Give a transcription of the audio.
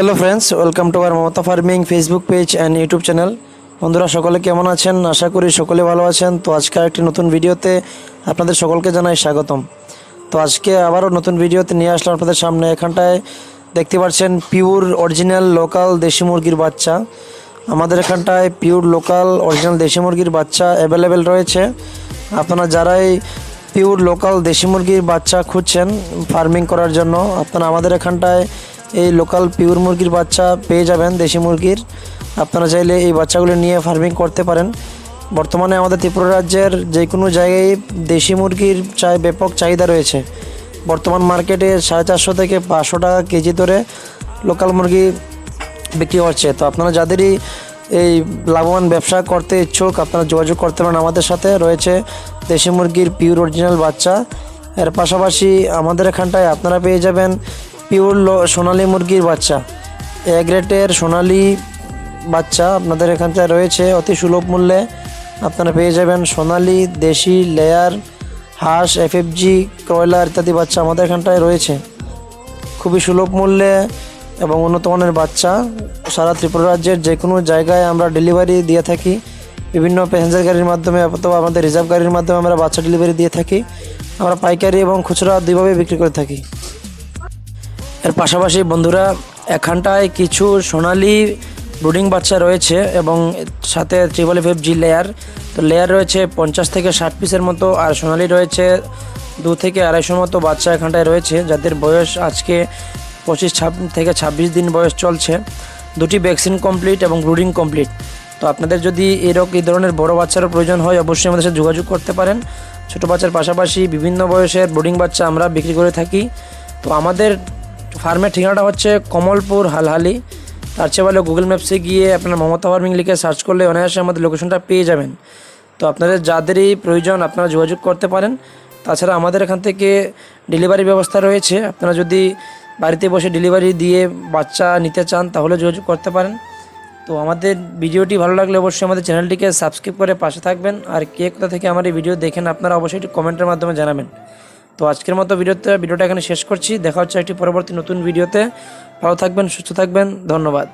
Hello friends welcome to our Mamata farming Facebook page and YouTube channel বন্ধুরা, সকলে কেমন আছেন? আশা করি সকলে ভালো আছেন। তো আজকে একটি নতুন ভিডিওতে আপনাদের সকলকে জানাই স্বাগতম। তো আজকে আবারও নতুন ভিডিওতে নিয়ে আসলাম আপনাদের সামনে। এখানটায় দেখতে পাচ্ছেন পিওর অরিজিনাল লোকাল দেশি মুরগির বাচ্চা। আমাদের এখানটায় পিওর লোকাল অরিজিনাল দেশি মুরগির বাচ্চা অ্যাভেলেবেল রয়েছে। আপনারা যারাই পিওর লোকাল দেশি মুরগির বাচ্চা খুঁজছেন ফার্মিং করার জন্য, আপনারা আমাদের এখানটায় এই লোকাল পিওর মুরগির বাচ্চা পেয়ে যাবেন দেশি মুরগির। আপনারা চাইলে এই বাচ্চাগুলো নিয়ে ফার্মিং করতে পারেন। বর্তমানে আমাদের ত্রিপুরা রাজ্যের যে কোনো জায়গায় দেশি মুরগির চাই ব্যাপক চাহিদা রয়েছে। বর্তমান মার্কেটে সাড়ে চারশো থেকে পাঁচশো টাকা কেজি ধরে লোকাল মুরগি বিক্রি হচ্ছে। তো আপনারা যাদেরই এই লাভবান ব্যবসা করতে ইচ্ছুক, আপনারা যোগাযোগ করতে পারেন আমাদের সাথে। রয়েছে দেশি মুরগির পিওর অরিজিনাল বাচ্চা। এর পাশাপাশি আমাদের এখানটায় আপনারা পেয়ে যাবেন পিওর সোনালি মুরগির বাচ্চা। এ গ্রেটের সোনালি বাচ্চা আপনাদের এখানটায় রয়েছে, অতি সুলভ মূল্যে। আপনারা পেয়ে যাবেন সোনালি, দেশি, লেয়ার, হাঁস এফএফজি ক্রয়লার ইত্যাদি বাচ্চা আমাদের এখানটায় রয়েছে। খুবই সুলভ মূল্যে এবং উন্নত মানের বাচ্চা। সারা ত্রিপুরা রাজ্যের যে কোনো জায়গায় আমরা ডেলিভারি দিয়ে থাকি। বিভিন্ন প্যাসেঞ্জার গাড়ির মাধ্যমে অথবা আমাদের রিজার্ভ গাড়ির মাধ্যমে আমরা বাচ্চা ডেলিভারি দিয়ে থাকি। আমরা পাইকারি এবং খুচরা দুইভাবে বিক্রি করে থাকি। এর পাশাপাশি বন্ধুরা, এখানটায় কিছু সোনালি ব্রুডিং বাচ্চা রয়েছে এবং সাথে ট্রিপল এফ জি লেয়ার। তো লেয়ার রয়েছে পঞ্চাশ থেকে ষাট পিসের মতো আর সোনালি রয়েছে দু থেকে আড়াইশোর মতো বাচ্চা এখানটায় রয়েছে, যাদের বয়স আজকে পঁচিশ ছাব থেকে ছাব্বিশ দিন বয়স চলছে। দুটি ভ্যাকসিন কমপ্লিট এবং ব্রুডিং কমপ্লিট। তো আপনাদের যদি এরকম এই ধরনের বড় বাচ্চারও প্রয়োজন হয়, অবশ্যই আমাদের সাথে যোগাযোগ করতে পারেন। ছোটো বাচ্চার পাশাপাশি বিভিন্ন বয়সের ব্রুডিং বাচ্চা আমরা বিক্রি করে থাকি। তো আমাদের ফার্মের ঠিকানাটা হচ্ছে কমলপুর হালহালি। তার চেয়ে ভালো গুগল ম্যাপসে গিয়ে আপনার মমতা ফার্মিং লিখে সার্চ করলে অনায়াসে আমাদের লোকেশনটা পেয়ে যাবেন। তো আপনাদের যাদেরই প্রয়োজন আপনারা যোগাযোগ করতে পারেন। তাছাড়া আমাদের এখান থেকে ডেলিভারি ব্যবস্থা রয়েছে। আপনারা যদি বাড়িতে বসে ডেলিভারি দিয়ে বাচ্চা নিতে চান তাহলে যোগাযোগ করতে পারেন। তো আমাদের ভিডিওটি ভালো লাগলে অবশ্যই আমাদের চ্যানেলটিকে সাবস্ক্রাইব করে পাশে থাকবেন। আর কে কোথা থেকে আমার এই ভিডিও দেখেন আপনারা অবশ্যই একটি কমেন্টের মাধ্যমে জানাবেন। তো আজকের মতো ভিডিওতে ভিডিওটা এখানে শেষ করছি। দেখা হচ্ছে একটি পরবর্তী নতুন ভিডিওতে। ভালো থাকবেন, সুস্থ থাকবেন। ধন্যবাদ।